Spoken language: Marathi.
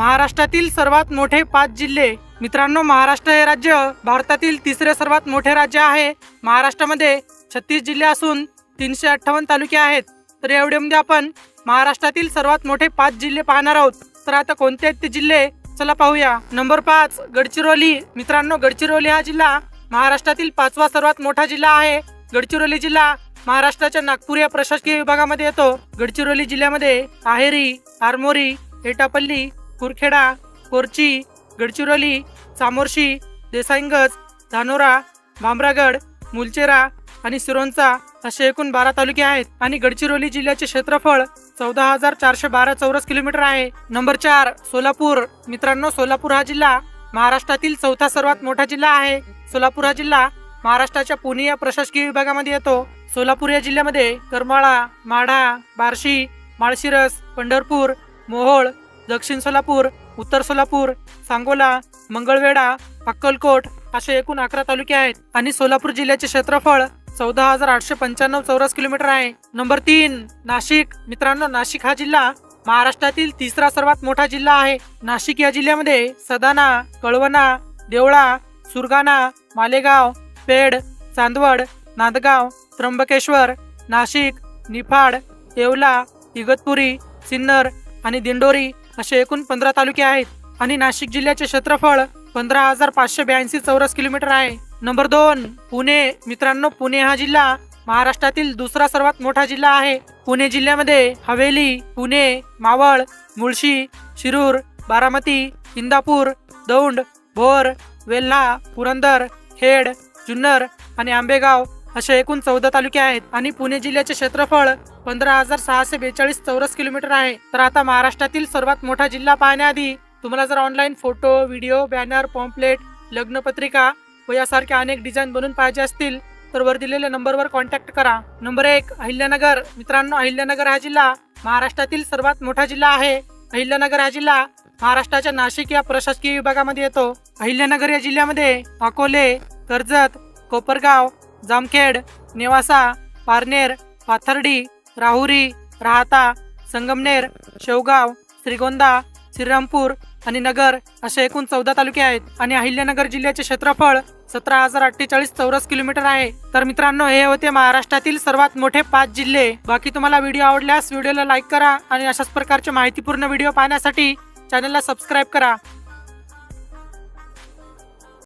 महाराष्ट्रातील सर्वात मोठे पाच जिल्हे. मित्रांनो महाराष्ट्र हे राज्य भारतातील तिसरे सर्वात मोठे राज्य आहे. महाराष्ट्रामध्ये छत्तीस जिल्हे असून तीनशे अठ्ठावन्न तालुके आहेत. तर एवढ्यामध्ये आपण महाराष्ट्रातील सर्वात मोठे पाच जिल्हे पाहणार आहोत. तर आता कोणते आहेत ते जिल्हे? चला पाहूया. नंबर पाच गडचिरोली. मित्रांनो गडचिरोली हा जिल्हा महाराष्ट्रातील पाचवा सर्वात मोठा जिल्हा आहे. गडचिरोली जिल्हा महाराष्ट्राच्या नागपूर या प्रशासकीय विभागामध्ये येतो. गडचिरोली जिल्ह्यामध्ये आहेरी आरमोरी एटापल्ली कुरखेडा कोरची गडचिरोली चामोर्शी देसाईंगज धानोरा भामरागड मुलचेरा आणि सिरोंचा असे एकूण बारा तालुके आहेत. आणि गडचिरोली जिल्ह्याचे क्षेत्रफळ चौदा हजार चारशे बारा चौरस किलोमीटर आहे. नंबर चार सोलापूर. मित्रांनो सोलापूर हा जिल्हा महाराष्ट्रातील चौथा सर्वात मोठा जिल्हा आहे. सोलापूर हा जिल्हा महाराष्ट्राच्या पुणे या प्रशासकीय विभागामध्ये येतो. सोलापूर या जिल्ह्यामध्ये करमाळा माढा बार्शी माळशिरस पंढरपूर मोहोळ दक्षिण सोलापूर उत्तर सोलापूर सांगोला मंगळवेढा अक्कलकोट असे एकूण अकरा तालुके आहेत. आणि सोलापूर जिल्ह्याचे क्षेत्रफळ चौदा हजार आठशे पंच्याण्णव चौरस किलोमीटर आहे. नंबर तीन नाशिक. मित्रांनो नाशिक हा जिल्हा महाराष्ट्रातील तिसरा सर्वात मोठा जिल्हा आहे. नाशिक या जिल्ह्यामध्ये सदाना कळवणा देवळा सुरगाणा मालेगाव पेड चांदवड नांदगाव त्र्यंबकेश्वर नाशिक निफाड येवला इगतपुरी सिन्नर आणि दिंडोरी असे एकूण पंधरा तालुके आहेत आणि नाशिक जिल्ह्याचे क्षेत्रफळ पंधरा हजार पाचशे ब्याऐंशी चौरस किलोमीटर आहे. नंबर दोन पुणे. मित्रांनो पुणे हा जिल्हा महाराष्ट्रातील दुसरा सर्वात मोठा जिल्हा आहे. पुणे जिल्ह्यामध्ये हवेली पुणे मावळ मुळशी शिरूर बारामती इंदापूर दौंड भोर वेल्हा पुरंदर खेड जुन्नर आणि आंबेगाव असे एकूण चौदा तालुके आहेत आणि पुणे जिल्ह्याचे क्षेत्रफळ पंधरा हजार सहाशे बेचाळीस चौरस किलोमीटर आहे. तर आता महाराष्ट्रातील सर्वात मोठा जिल्हा पाहण्याआधी तुम्हाला जर online photo video banner pamphlet लग्नपत्रिका व यासारख्या अनेक डिझाईन बनवून पाहिजे असतील तर वर दिलेल्या नंबरवर कॉन्टॅक्ट करा. नंबर एक अहिल्यानगर. मित्रांनो अहिल्यानगर हा जिल्हा महाराष्ट्रातील सर्वात मोठा जिल्हा आहे. अहिल्यानगर हा जिल्हा महाराष्ट्राच्या नाशिक या प्रशासकीय विभागामध्ये येतो. अहिल्यानगर या जिल्ह्यामध्ये अकोले कर्जत कोपरगाव जामखेड नेवासा पारनेर पाथर्डी राहुरी राहता संगमनेर शेवगाव श्रीगोंदा श्रीरामपूर आणि नगर असे एकूण चौदा तालुके आहेत. आणि अहिल्यानगर जिल्ह्याचे क्षेत्रफळ सतरा हजार अठ्ठेचाळीस चौरस किलोमीटर आहे. तर मित्रांनो हे होते महाराष्ट्रातील सर्वात मोठे पाच जिल्हे. बाकी तुम्हाला व्हिडिओ आवडल्यास व्हिडिओला लाईक करा आणि अशाच प्रकारचे माहितीपूर्ण व्हिडिओ पाहण्यासाठी चॅनलला सबस्क्राईब करा.